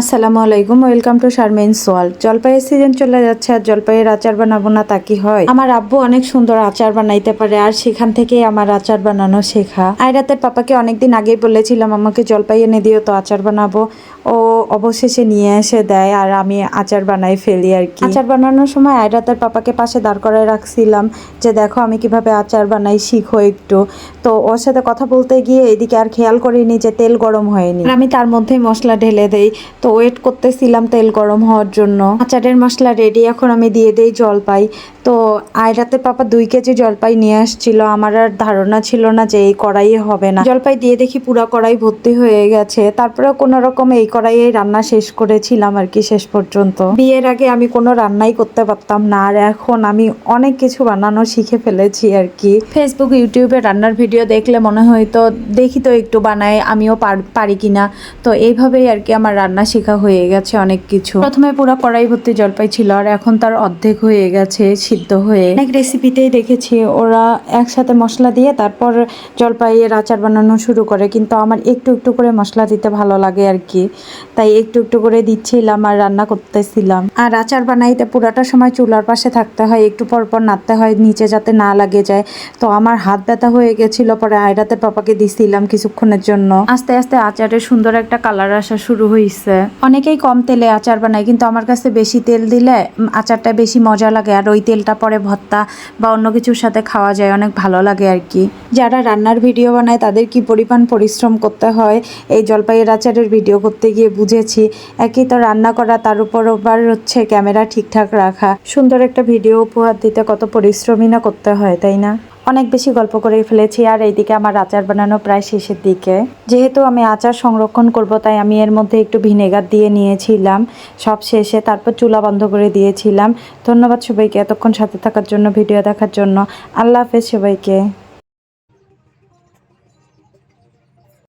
আসসালামু আলাইকুম, welcome two Sharmin সোয়াল জলপাইয়ের সিজন চলে যাচ্ছে আর জলপাইয়ের আচার বানাবো না তা কি হয়? আমার আব্বু অনেক সুন্দর আচার বানাইতে পারে আর সেখান থেকেই আমার আচার বানানো শেখা। আয়রাতের পাপাকে অনেকদিন আগেই বলেছিলাম, আমাকে জলপাই এনে দিও, তো আচার বানাবো। ও অবশেষে নিয়ে এসে দেয় আর আমি আচার বানাই ফেলি আর কি। আচার বানানোর সময় আয়রাতের পাপাকে পাশে দাঁড় করায় রাখছিলাম যে, দেখো, আমি কীভাবে আচার বানাই, শিখো একটু। তো ওর সাথে কথা বলতে গিয়ে এদিকে আর খেয়াল করিনি যে, তেল গরম হয়নি। আমি তার মধ্যেই মশলা ঢেলে দেই। তো ওয়েট করতেছিলাম তেল গরম হওয়ার জন্য। আচারের মশলা রেডি এখন আমি দিয়ে দেই জলপাই তো আয়রাতে পাপা দুই কেজি জলপাই নিয়ে আসছিল। আমার আর ধারণা ছিল না যে এই কড়াইয়ে হবে না। জলপাই দিয়ে দেখি পুরা কড়াই ভর্তি হয়ে গেছে। তারপরে কোনো রকম এই কড়াইয়ে রান্না শেষ করেছিলাম আর কি শেষ পর্যন্ত। বিয়ের আগে আমি কোনো রান্নাই করতে পারতাম না আর এখন আমি অনেক কিছু বানানো শিখে ফেলেছি আর কি। ফেসবুক ইউটিউবে রান্নার ভিডিও দেখলে মনে হয় তো দেখি তো একটু বানাই আমিও পার- কিনা। তো এইভাবেই আর কি আমার রান্না শেখা হয়ে গেছে অনেক কিছু। প্রথমে পুরো কড়াই ভর্তি জলপাই ছিল আর এখন তার অর্ধেক হয়ে গেছে, সিদ্ধ হয়ে। অনেক রেসিপিতেই দেখেছি ওরা একসাথে মশলা দিয়ে তারপর জলপাইয়ের আচার বানানো শুরু করে, কিন্তু আমার একটু একটু করে মশলা দিতে ভালো লাগে আর কি। তাই একটু একটু করে দিচ্ছিলাম আর রান্না করতেছিলাম। আর আচার বানাইতে পুরাটা সময় চুলার পাশে থাকতে হয়, একটু পর পর নাড়তে হয়, নিচে যাতে না লাগে যায়। তো আমার হাত ব্যথা হয়ে গেছিল, পরে আয়রাতে পাপাকে দিছিলাম কিছুক্ষণের জন্য। আস্তে আস্তে আচারের সুন্দর একটা কালার আসা শুরু হয়েছে অনেকেই কম তেলে আচার বানায়, কিন্তু আমার কাছে বেশি তেল দিলে আচারটা বেশি মজা লাগে। আর ওই তেলটা পরে ভর্তা বা অন্য কিছুর সাথে খাওয়া যায়, অনেক ভালো লাগে আর কি। যারা রান্নার ভিডিও বানায়, তাদের কি পরিমাণ পরিশ্রম করতে হয়? এই জলপাইয়ের আচারের ভিডিও করতে গিয়ে বুঝেছি, একই তো রান্না করা, তার উপর আবার হচ্ছে ক্যামেরা ঠিকঠাক রাখা। সুন্দর একটা ভিডিও উপহার দিতে কত পরিশ্রমই না করতে হয়, তাই না? অনেক বেশি গল্প করে ফেলেছি আর এইদিকে আমার আচার বানানো প্রায় শেষের দিকে। যেহেতু আমি আচার সংরক্ষণ করব, তাই আমি এর মধ্যে একটু ভিনেগার দিয়ে নিয়েছিলাম। সব শেষে তারপর চুলা বন্ধ করে দিয়েছিলাম। ধন্যবাদ সবাইকে এতক্ষণ সাথে থাকার জন্য, ভিডিও দেখার জন্য। আল্লাহ হাফেজ সবাইকে।